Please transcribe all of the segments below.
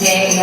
ಜಯ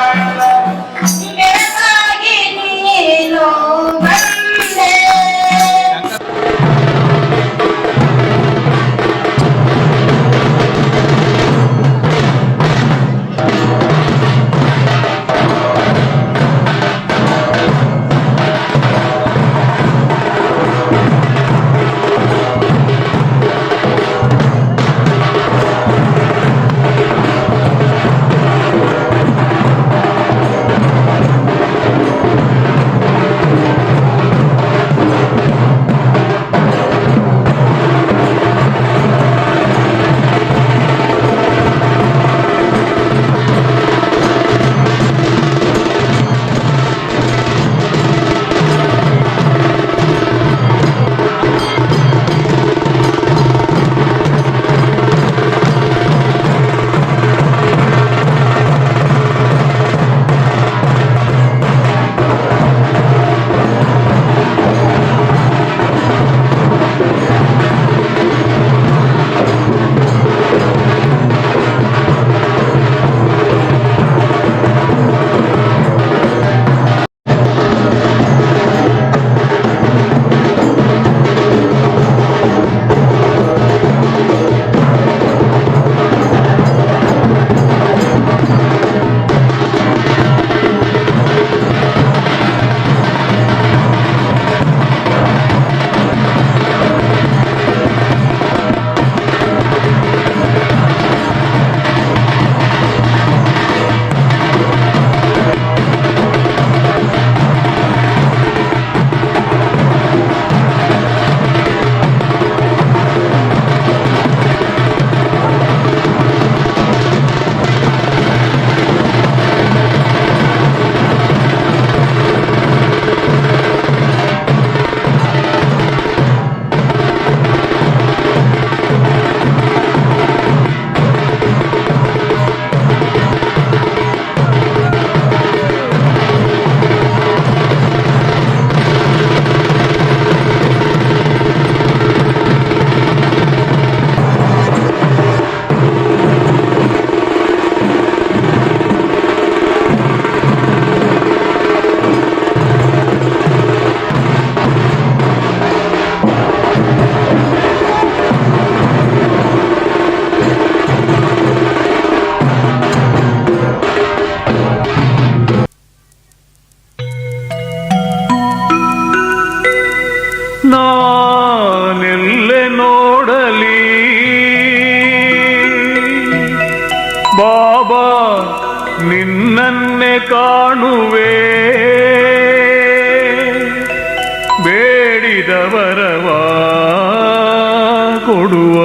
ಕೊಡುವ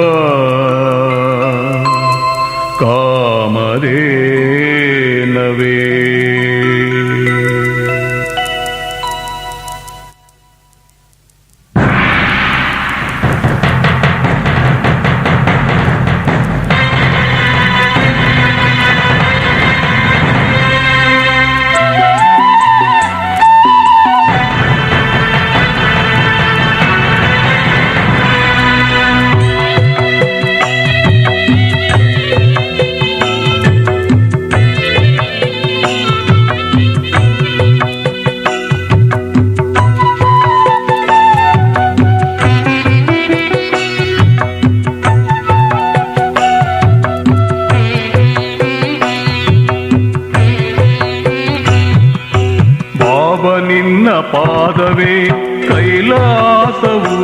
ನಿನ್ನ ಪಾದವೇ ಕೈಲಾಸವು.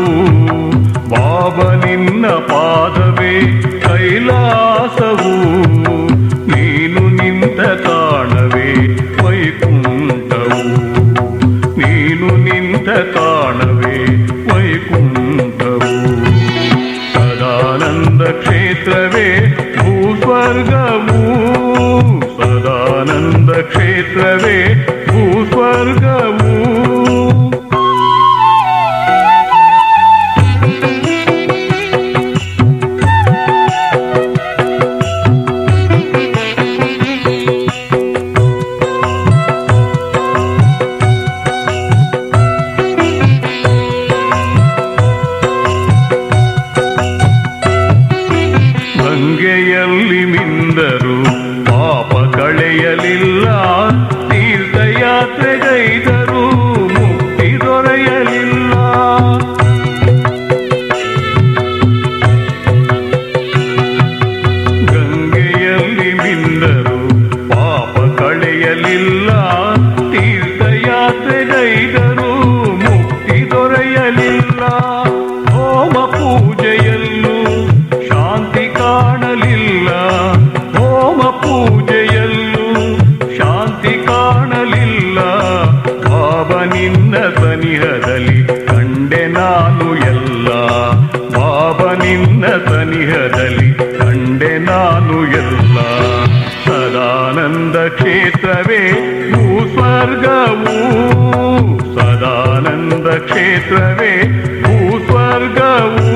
ಬಾಬ ನಿನ್ನ ಪಾದವೇ ಕೈಲಾಸವು. செயலில்ல ಕ್ಷೇತ್ರವೇ ಭೂಸ್ವರ್ಗವೂ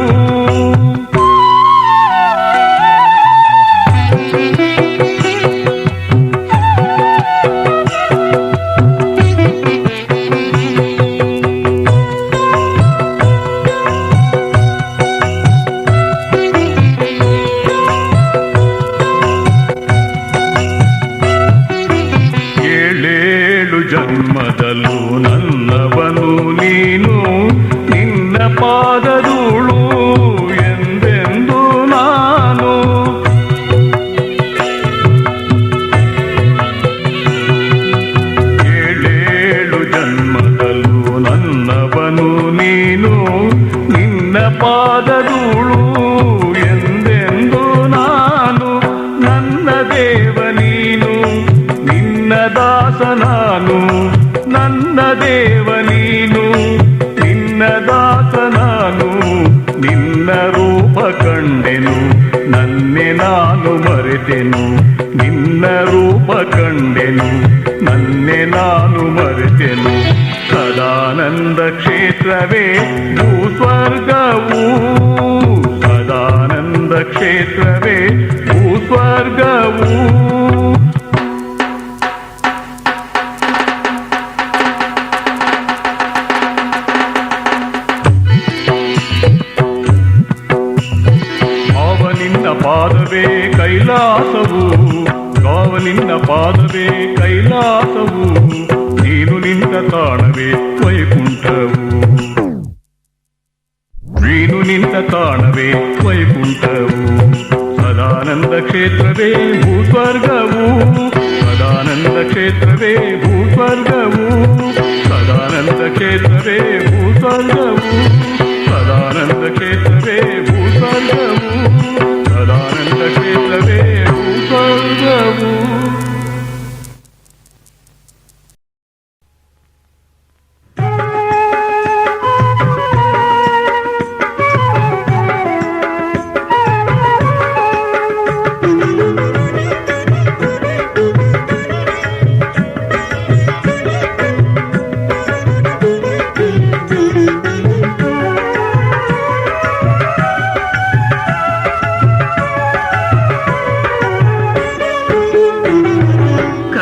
ಕಂಡೆನು ನಿನ್ನ ರೂಪ ಕಂಡೆನು ನನ್ನೆ ನಾನು ಮರೆತೆನು ಸದಾನಂದ ಕ್ಷೇತ್ರವೇ ಭೂಸ್ವರ್ಗವೂ ನಿಂತ ತಾಣವೇ ವೈಕುಂಠವು ಸದಾನಂದ ಕ್ಷೇತ್ರವೇ ಭೂಸ್ವರ್ಗವು ಸದಾನಂದ ಕ್ಷೇತ್ರವೇ ಭೂಸ್ವರ್ಗವು ಸದಾನಂದ ಕ್ಷೇತ್ರವೇ ಭೂಸ್ವರ್ಗವು ಸದಾನಂದ ಕ್ಷೇತ್ರ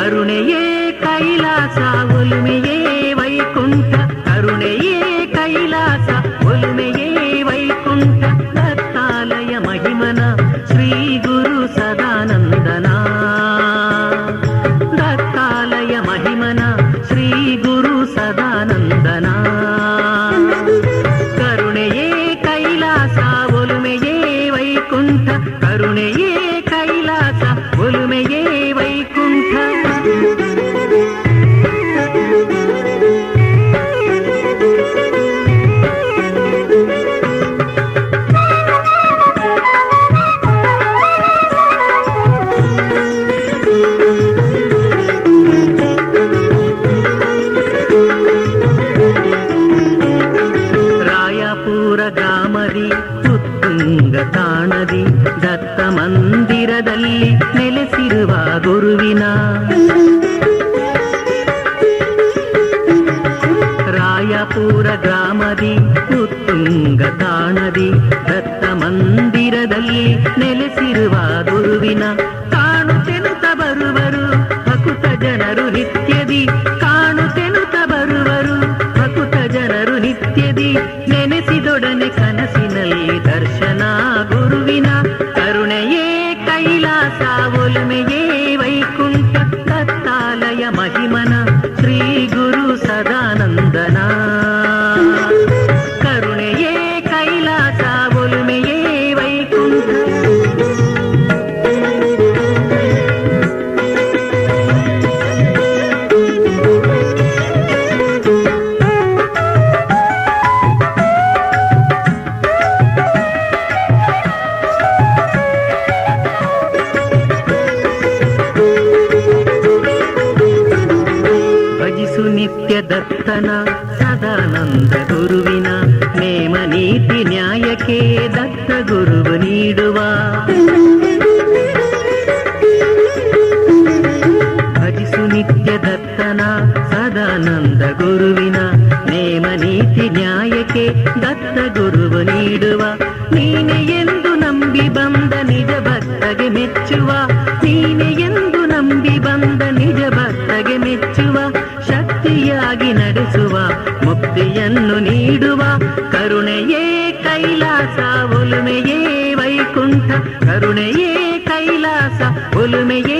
கருணை ಲಿಂಗ ದತ್ತ ಮಂದಿರದಲ್ಲಿ ನೆಲೆಸಿರುವ ಗುರುವಿನ ರಾಯಪುರ ಗ್ರಾಮದಿ ಉತ್ತುಂಗ ತಾಣದಿ ದತ್ತ ಮಂದಿರದಲ್ಲಿ ನೆಲೆಸಿರುವ ಗುರುವಿನ ಕಾಣುತ್ತೆನುತ್ತ ಬರುವರು. ಹಕುತ ಜನರು ನಿತ್ಯದಿ let me get கைலாசா ஒலுமையே